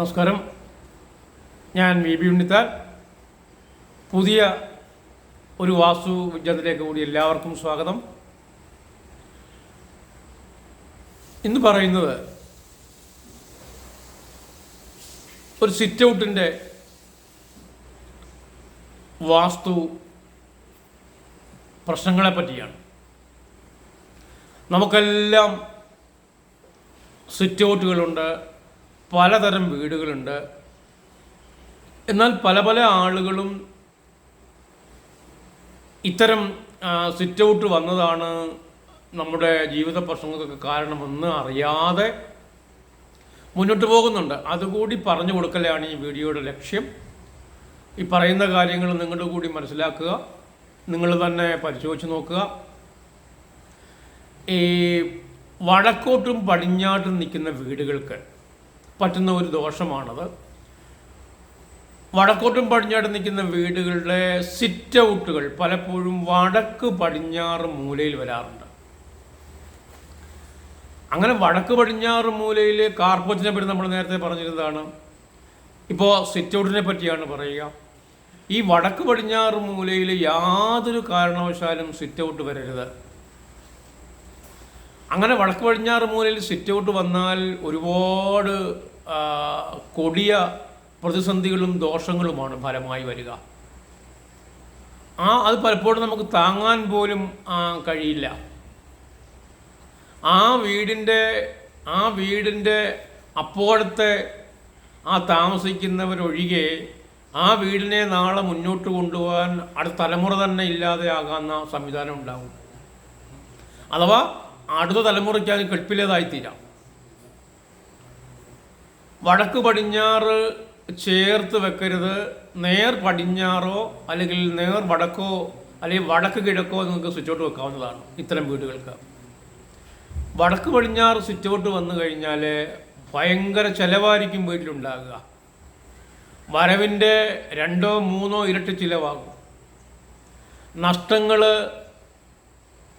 നമസ്കാരം. ഞാൻ V B Unnithan. പുതിയ ഒരു വാസ്തു വിജ്ഞാനത്തിലേക്ക് കൂടി എല്ലാവർക്കും സ്വാഗതം. ഇന്ന് പറയുന്നത് ഒരു സിറ്റ് ഔട്ടിന്റെ വാസ്തു പ്രശ്നങ്ങളെ പറ്റിയാണ്. നമുക്കെല്ലാം സിറ്റ് ഔട്ടുകളുണ്ട് പലതരം വീടുകളുണ്ട്. എന്നാൽ പല പല ആളുകളും ഇത്തരം സിറ്റ് ഔട്ട് വന്നതാണ് നമ്മുടെ ജീവിത പ്രശ്നങ്ങൾക്കൊക്കെ കാരണമെന്ന് അറിയാതെ മുന്നോട്ട് പോകുന്നുണ്ട്. അതുകൂടി പറഞ്ഞു കൊടുക്കലാണ് ഈ വീഡിയോയുടെ ലക്ഷ്യം. ഈ പറയുന്ന കാര്യങ്ങൾ നിങ്ങളുടെ കൂടി മനസ്സിലാക്കുക. നിങ്ങൾ തന്നെ പരിശോധിച്ച് നോക്കുക. ഈ വടക്കോട്ടും പടിഞ്ഞാട്ടും നിൽക്കുന്ന വീടുകൾക്ക് പറ്റുന്ന ഒരു ദോഷമാണത്. വടക്കോട്ടും പടിഞ്ഞാട്ട് നിൽക്കുന്ന വീടുകളുടെ സിറ്റ് ഔട്ടുകൾ പലപ്പോഴും വടക്ക് പടിഞ്ഞാറ് മൂലയിൽ വരാറുണ്ട്. അങ്ങനെ വടക്ക് പടിഞ്ഞാറ് മൂലയിൽ കാർപ്പോച്ചിനെ പറ്റി നമ്മൾ നേരത്തെ പറഞ്ഞിരുന്നതാണ്. ഇപ്പോൾ സിറ്റ് ഔട്ടിനെ പറ്റിയാണ് പറയുക. ഈ വടക്ക് പടിഞ്ഞാറ് മൂലയിൽ യാതൊരു കാരണവശാലും സിറ്റ് ഔട്ട് വരരുത്. അങ്ങനെ വടക്ക് പടിഞ്ഞാറ് മൂലയിൽ സിറ്റ് ഔട്ട് വന്നാൽ ഒരുപാട് കൊടിയ പ്രതിസന്ധികളും ദോഷങ്ങളുമാണ് ഫലമായി വരിക. ആ അത് പലപ്പോഴും നമുക്ക് താങ്ങാൻ പോലും കഴിയില്ല. ആ വീടിന്റെ ആ വീടിന്റെ അപ്പോഴത്തെ ആ താമസിക്കുന്നവരൊഴികെ ആ വീടിനെ നാളെ മുന്നോട്ട് കൊണ്ടുപോകാൻ അടുത്ത തലമുറ തന്നെ ഇല്ലാതെ ഇല്ലാതെയാകാവുന്ന സംവിധാനം ഉണ്ടാകും. അഥവാ അടുത്ത തലമുറയ്ക്ക് അത് കെൽപ്പിലേതായിത്തീരാം വടക്ക് പടിഞ്ഞാറ് ചേർത്ത് വെക്കരുത്. നേർ പടിഞ്ഞാറോ അല്ലെങ്കിൽ നേർ വടക്കോ അല്ലെങ്കിൽ വടക്ക് കിഴക്കോ നിങ്ങൾക്ക് സ്വിച്ച് ഔട്ട് വെക്കാവുന്നതാണ് ഇത്തരം വീടുകൾക്ക്. വടക്ക് പടിഞ്ഞാറ് സ്വിച്ച് ഔട്ട് വന്നു കഴിഞ്ഞാൽ ഭയങ്കര ചിലവായിരിക്കും വീട്ടിലുണ്ടാകുക. വരവിന്റെ രണ്ടോ മൂന്നോ ഇരട്ടി ചിലവാകും. നഷ്ടങ്ങൾ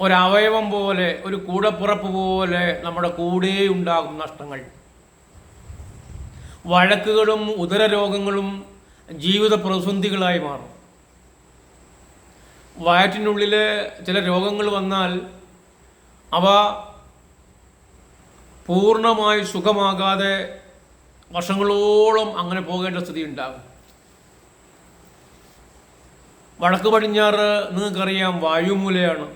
ഒരവയവം പോലെ ഒരു കൂടപ്പുറപ്പ് പോലെ നമ്മുടെ കൂടെ ഉണ്ടാകും നഷ്ടങ്ങൾ. വഴക്കുകളും ഉദരരോഗങ്ങളും ജീവിത പ്രതിസന്ധികളായി മാറും. വയറ്റിനുള്ളിൽ ചില രോഗങ്ങൾ വന്നാൽ അവ പൂർണമായി സുഖമാകാതെ വർഷങ്ങളോളം അങ്ങനെ പോകേണ്ട സ്ഥിതി ഉണ്ടാകും വടക്ക് പടിഞ്ഞാറ് നിങ്ങൾക്കറിയാം വായുമൂലയാണ്.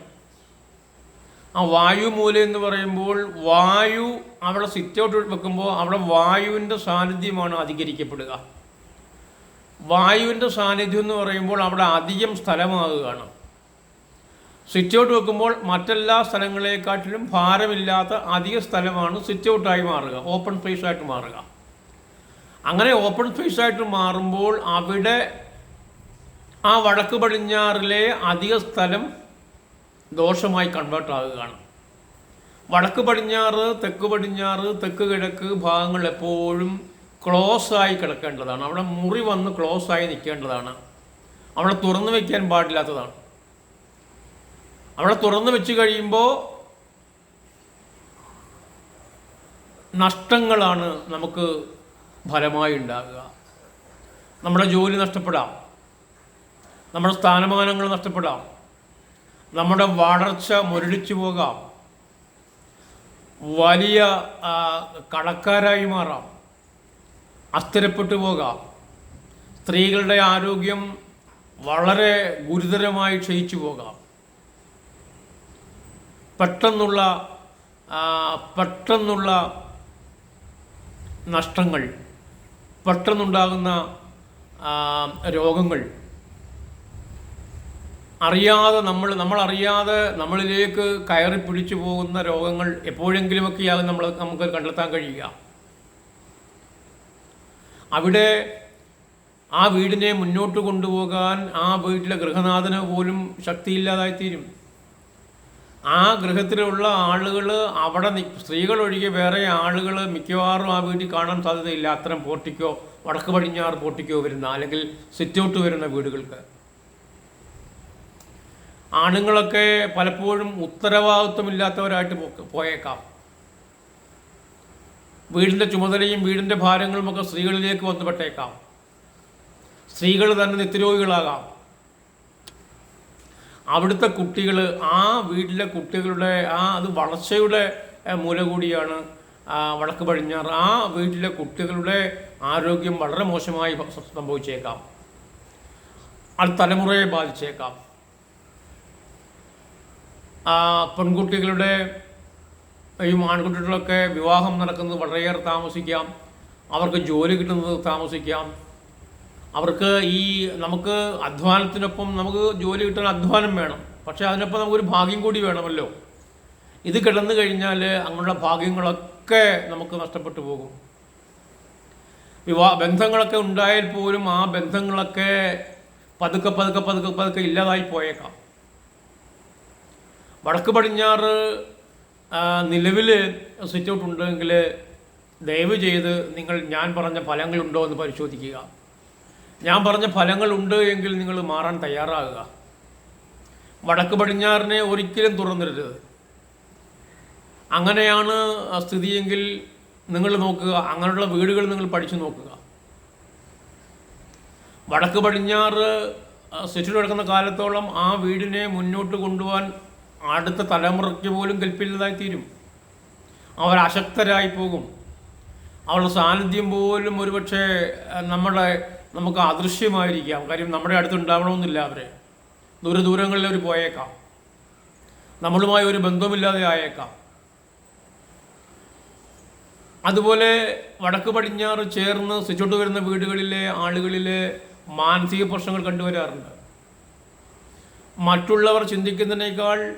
ആ വായുമൂല എന്ന് പറയുമ്പോൾ വായു അവിടെ സിറ്റ് ഔട്ട് വെക്കുമ്പോൾ അവിടെ വായുവിന്റെ സാന്നിധ്യമാണ് അധികരിക്കപ്പെടുക. വായുവിന്റെ സാന്നിധ്യം എന്ന് പറയുമ്പോൾ അവിടെ അധികം സ്ഥലമാകുകയാണ്. സിറ്റ് ഔട്ട് വെക്കുമ്പോൾ മറ്റെല്ലാ സ്ഥലങ്ങളെക്കാട്ടിലും ഭാരമില്ലാത്ത അധിക സ്ഥലമാണ് സിറ്റ് ഔട്ടായി മാറുക ഓപ്പൺ സ്പേസ് ആയിട്ട് മാറുക. അങ്ങനെ ഓപ്പൺ സ്പേസ് ആയിട്ട് മാറുമ്പോൾ അവിടെ ആ വടക്ക് പടിഞ്ഞാറിലെ അധിക സ്ഥലം ദോഷമായി കൺവേർട്ട് ആകുകയാണ്. വടക്ക് പടിഞ്ഞാറ് തെക്ക് പടിഞ്ഞാറ് തെക്ക് കിഴക്ക് ഭാഗങ്ങൾ എപ്പോഴും ക്ലോസ് ആയി കിടക്കേണ്ടതാണ്. അവിടെ മുറി വന്ന് ക്ലോസ് ആയി നിൽക്കേണ്ടതാണ്. അവിടെ തുറന്നു വയ്ക്കാൻ പാടില്ലാത്തതാണ്. അവിടെ തുറന്നു വെച്ച് കഴിയുമ്പോൾ നഷ്ടങ്ങളാണ് നമുക്ക് ഫലമായി ഉണ്ടാകുക. നമ്മുടെ ജോലി നഷ്ടപ്പെടാം. നമ്മുടെ സ്ഥാനമാനങ്ങൾ നഷ്ടപ്പെടാം. നമ്മുടെ വളർച്ച മുരടിച്ചു പോകാം. വലിയ കടക്കാരായി മാറാം. അസ്ഥിരപ്പെട്ടു പോകാം. സ്ത്രീകളുടെ ആരോഗ്യം വളരെ ഗുരുതരമായി ക്ഷയിച്ചു പോകാം. പെട്ടെന്നുള്ള പെട്ടെന്നുള്ള നഷ്ടങ്ങൾ പെട്ടെന്നുണ്ടാകുന്ന രോഗങ്ങൾ അറിയാതെ നമ്മൾ നമ്മൾ അറിയാതെ നമ്മളിലേക്ക് കയറി പിടിച്ചു പോകുന്ന രോഗങ്ങൾ എപ്പോഴെങ്കിലുമൊക്കെയാകും നമ്മൾ നമുക്ക് കണ്ടെത്താൻ കഴിയുക. അവിടെ ആ വീടിനെ മുന്നോട്ട് കൊണ്ടുപോകാൻ ആ വീട്ടിലെ ഗൃഹനാഥന് പോലും ശക്തിയില്ലാതായിത്തീരും. ആ ഗൃഹത്തിലുള്ള ആളുകൾ അവിടെ സ്ത്രീകൾ ഒഴികെ വേറെ ആളുകൾ മിക്കവാറും ആ വീട്ടിൽ കാണാൻ സാധ്യതയില്ല. അത്തരം പോർട്ടിക്കോ വടക്ക് പടിഞ്ഞാറ് പോർട്ടിക്കോ വരുന്ന അല്ലെങ്കിൽ സിറ്റ് ഔട്ട് വരുന്ന വീടുകൾക്ക്. ആണുങ്ങളൊക്കെ പലപ്പോഴും ഉത്തരവാദിത്വമില്ലാത്തവരായിട്ട് പോയേക്കാം. വീടിന്റെ ചുമതലയും വീടിന്റെ ഭാരങ്ങളുമൊക്കെ സ്ത്രീകളിലേക്ക് വന്നുപെട്ടേക്കാം. സ്ത്രീകൾ തന്നെ നിത്യരോഗികളാകാം. അവിടുത്തെ കുട്ടികൾ ആ വീട്ടിലെ കുട്ടികളുടെ ആ അത് വളർച്ചയുടെ മൂല കൂടിയാണ് വടക്ക് പടിഞ്ഞാറ്. ആ വീട്ടിലെ കുട്ടികളുടെ ആരോഗ്യം വളരെ മോശമായി സംഭവിച്ചേക്കാം. അത് തലമുറയെ ബാധിച്ചേക്കാം. പെൺകുട്ടികളുടെ ഈ ആൺകുട്ടികളൊക്കെ വിവാഹം നടക്കുന്നത് വളരെയേറെ താമസിക്കാം. അവർക്ക് ജോലി കിട്ടുന്നത് താമസിക്കാം. അവർക്ക് ഈ നമുക്ക് അധ്വാനത്തിനൊപ്പം നമുക്ക് ജോലി കിട്ടാൻ അധ്വാനം വേണം. പക്ഷേ അതിനൊപ്പം നമുക്കൊരു ഭാഗ്യം കൂടി വേണമല്ലോ. ഇത് കിടന്നു കഴിഞ്ഞാൽ അങ്ങനെയുള്ള ഭാഗ്യങ്ങളൊക്കെ നമുക്ക് നഷ്ടപ്പെട്ടു പോകും. വിവാഹ ബന്ധങ്ങളൊക്കെ ഉണ്ടായാൽ പോലും ആ ബന്ധങ്ങളൊക്കെ പതുക്കെ പതുക്കെ പതുക്കെ പതുക്കെ ഇല്ലാതായി പോയേക്കാം. വടക്ക് പടിഞ്ഞാറ് നിലവിൽ സിറ്റ് ഔട്ട് ഉണ്ടെങ്കിൽ ദയവ് ചെയ്ത് നിങ്ങൾ ഞാൻ പറഞ്ഞ ഫലങ്ങളുണ്ടോ എന്ന് പരിശോധിക്കുക. ഞാൻ പറഞ്ഞ ഫലങ്ങളുണ്ട് എങ്കിൽ നിങ്ങൾ മാറാൻ തയ്യാറാകുക. വടക്ക് പടിഞ്ഞാറിനെ ഒരിക്കലും തുറന്നിരുത് അങ്ങനെയാണ് സ്ഥിതിയെങ്കിൽ നിങ്ങൾ നോക്കുക. അങ്ങനെയുള്ള വീടുകൾ നിങ്ങൾ പഠിച്ചു നോക്കുക. വടക്ക് പടിഞ്ഞാറ് സ്വിച്ച് കിടക്കുന്ന കാലത്തോളം ആ വീടിനെ മുന്നോട്ട് കൊണ്ടുപോകാൻ അടുത്ത തലമുറയ്ക്ക് പോലും കൽപ്പില്ലാതായി തീരും. അവർ അശക്തരായി പോകും. അവരുടെ സാന്നിധ്യം പോലും ഒരുപക്ഷെ നമ്മളെ നമുക്ക് അദൃശ്യമായിരിക്കാം. കാര്യം നമ്മുടെ അടുത്ത് ഉണ്ടാവണമെന്നില്ല അവരെ. ദൂരദൂരങ്ങളിൽ അവർ പോയേക്കാം. നമ്മളുമായി ഒരു ബന്ധവുമില്ലാതെ ആയേക്കാം. അതുപോലെ വടക്ക് പടിഞ്ഞാറ് ചേർന്ന് സ്വിച്ചോട്ട് വരുന്ന വീടുകളിലെ ആളുകളിലെ മാനസിക പ്രശ്നങ്ങൾ കണ്ടുവരാറുണ്ട്. മറ്റുള്ളവർ ചിന്തിക്കുന്നതിനേക്കാൾ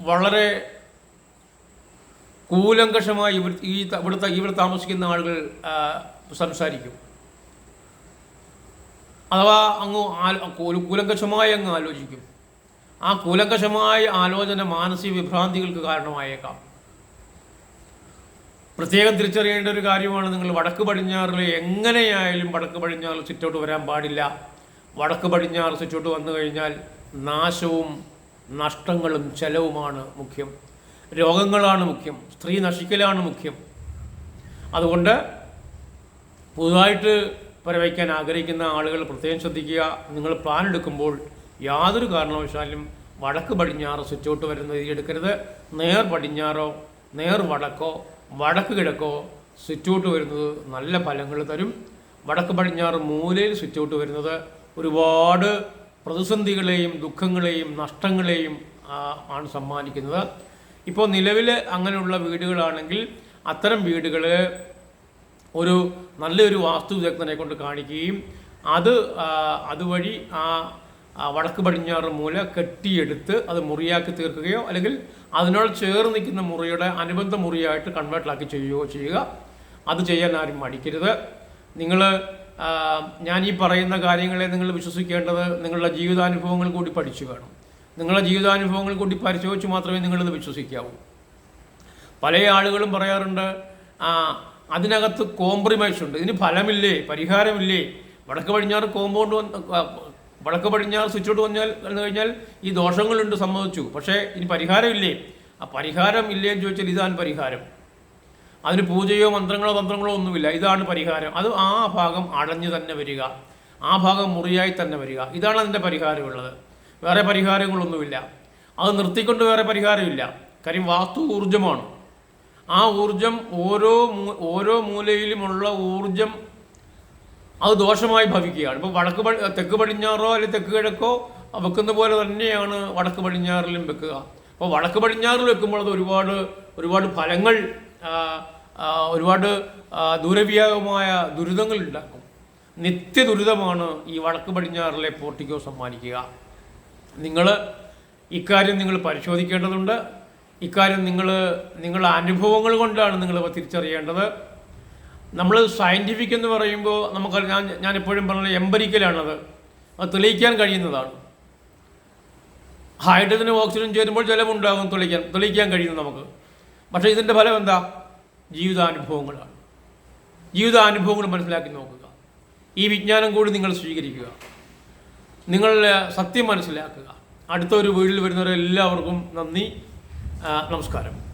വളരെ കൂലങ്കഷമായി ഇവർ ഈ ഇവിടുത്തെ ഇവിടെ താമസിക്കുന്ന ആളുകൾ സംസാരിക്കും. അഥവാ അങ്ങ് കൂലങ്കഷമായി അങ്ങ് ആലോചിക്കും. ആ കൂലങ്കഷമായ ആലോചന മാനസിക വിഭ്രാന്തികൾക്ക് കാരണമായേക്കാം. പ്രത്യേകം തിരിച്ചറിയേണ്ട ഒരു കാര്യമാണ് നിങ്ങൾ വടക്ക് പടിഞ്ഞാറിൽ എങ്ങനെയായാലും വടക്ക് പടിഞ്ഞാറിൽ ചുറ്റോട്ട് വരാൻ പാടില്ല. വടക്ക് പടിഞ്ഞാറ് ചുറ്റോട്ട് വന്നു കഴിഞ്ഞാൽ നാശവും നഷ്ടങ്ങളും ചെലവുമാണ് മുഖ്യം. രോഗങ്ങളാണ് മുഖ്യം. സ്ത്രീ നശിക്കലാണ് മുഖ്യം. അതുകൊണ്ട് പുതുതായിട്ട് പരവയ്ക്കാൻ ആഗ്രഹിക്കുന്ന ആളുകൾ പ്രത്യേകം ശ്രദ്ധിക്കുക. നിങ്ങൾ പ്ലാൻ എടുക്കുമ്പോൾ യാതൊരു കാരണവശാലും വടക്ക് പടിഞ്ഞാറ് സ്വിച്ചോട്ട് വരുന്ന രീതി എടുക്കരുത്. നേർ പടിഞ്ഞാറോ നേർ വടക്കോ വടക്ക് കിഴക്കോ സ്വിച്ചോട്ട് വരുന്നത് നല്ല ഫലങ്ങൾ തരും. വടക്ക് പടിഞ്ഞാറ് മൂലയിൽ സ്വിച്ചോട്ട് വരുന്നത് ഒരുപാട് പ്രതിസന്ധികളെയും ദുഃഖങ്ങളെയും നഷ്ടങ്ങളെയും ആണ് സമ്മാനിക്കുന്നത്. ഇപ്പോൾ നിലവിൽ അങ്ങനെയുള്ള വീടുകളാണെങ്കിൽ അത്തരം വീടുകൾ ഒരു നല്ലൊരു വാസ്തു വിദഗ്ധനെ കൊണ്ട് കാണിക്കുകയും അത് അതുവഴി ആ വടക്ക് പടിഞ്ഞാറ് മൂല കെട്ടിയെടുത്ത് അത് മുറിയാക്കി തീർക്കുകയോ അല്ലെങ്കിൽ അതിനോട് ചേർന്ന് നിൽക്കുന്ന മുറിയുടെ അനുബന്ധ മുറിയായിട്ട് കൺവേർട്ടിലാക്കി ചെയ്യുകയോ ചെയ്യുക. അത് ചെയ്യാൻ ആരും മടിക്കരുത്. നിങ്ങൾ ഞാൻ ഈ പറയുന്ന കാര്യങ്ങളെ നിങ്ങൾ വിശ്വസിക്കേണ്ടത് നിങ്ങളുടെ ജീവിതാനുഭവങ്ങൾ കൂടി പഠിച്ചു വേണം. നിങ്ങളുടെ ജീവിതാനുഭവങ്ങൾ കൂടി പരിശോധിച്ച് മാത്രമേ നിങ്ങളിത് വിശ്വസിക്കാവൂ. പല ആളുകളും പറയാറുണ്ട് അതിനകത്ത് കോംപ്രമൈസ് ഉണ്ട്. ഇതിന് ഫലമില്ലേ? പരിഹാരമില്ലേ? വടക്ക് പടിഞ്ഞാറ് കോമ്പൗണ്ട് വടക്ക് പടിഞ്ഞാറ് സ്വിച്ചോട്ട് വന്നാൽ എന്ന് കഴിഞ്ഞാൽ ഈ ദോഷങ്ങളുണ്ട് സമ്മതിച്ചു. പക്ഷേ ഇനി പരിഹാരമില്ലേ? ആ പരിഹാരം ഇല്ലേ എന്ന് ചോദിച്ചാൽ ഇതാണ് പരിഹാരം. അതിന് പൂജയോ മന്ത്രങ്ങളോ തന്ത്രങ്ങളോ ഒന്നുമില്ല. ഇതാണ് പരിഹാരം. അത് ആ ഭാഗം അടഞ്ഞു തന്നെ വരിക. ആ ഭാഗം മുറിയായി തന്നെ വരിക. ഇതാണ് അതിന്റെ പരിഹാരമുള്ളത്. വേറെ പരിഹാരങ്ങളൊന്നുമില്ല. അത് നിർത്തിക്കൊണ്ട് വേറെ പരിഹാരമില്ല. കാര്യം വാസ്തു ഊർജമാണ് ആ ഊർജം ഓരോ ഓരോ മൂലയിലുമുള്ള ഊർജം അത് ദോഷമായി ഭവിക്കുകയാണ്. ഇപ്പോൾ വടക്ക് തെക്ക് പടിഞ്ഞാറോ അല്ലെങ്കിൽ തെക്ക് കിഴക്കോ വെക്കുന്ന പോലെ തന്നെയാണ് വടക്ക് പടിഞ്ഞാറിലും വെക്കുക. അപ്പോൾ വടക്ക് പടിഞ്ഞാറിൽ വെക്കുമ്പോൾ അത് ഒരുപാട് ഒരുപാട് ഫലങ്ങൾ ഒരുപാട് ദൂരവ്യാപകമായ ദുരിതങ്ങൾ ഉണ്ടാക്കും. നിത്യ ദുരിതമാണ് ഈ വടക്ക് പടിഞ്ഞാറിലെ പോർട്ടിക്കോ സമ്മാനിക്കുക. നിങ്ങൾ ഇക്കാര്യം നിങ്ങൾ പരിശോധിക്കേണ്ടതുണ്ട്. ഇക്കാര്യം നിങ്ങൾ നിങ്ങളുടെ അനുഭവങ്ങൾ കൊണ്ടാണ് നിങ്ങൾ തിരിച്ചറിയേണ്ടത്. നമ്മൾ സയന്റിഫിക് എന്ന് പറയുമ്പോൾ നമുക്ക് ഞാൻ ഞാൻ എപ്പോഴും പറഞ്ഞത് എംബരിക്കലാണത് അത് തെളിയിക്കാൻ കഴിയുന്നതാണ്. ഹൈഡ്രജനും ഓക്സിജനും ചേരുമ്പോൾ ജലമുണ്ടാകും തെളിയിക്കാൻ തെളിയിക്കാൻ കഴിയുന്നു നമുക്ക്. പക്ഷേ ഇതിന്റെ ഫലം എന്താ? ജീവിതാനുഭവങ്ങളാണ്. ജീവിതാനുഭവങ്ങൾ മനസ്സിലാക്കി നോക്കുക. ഈ വിജ്ഞാനം കൂടി നിങ്ങൾ സ്വീകരിക്കുക. നിങ്ങളുടെ സത്യം മനസ്സിലാക്കുക. അടുത്ത ഒരു വീട്ടിൽ വരുന്നവരെല്ലാവർക്കും നന്ദി. നമസ്കാരം.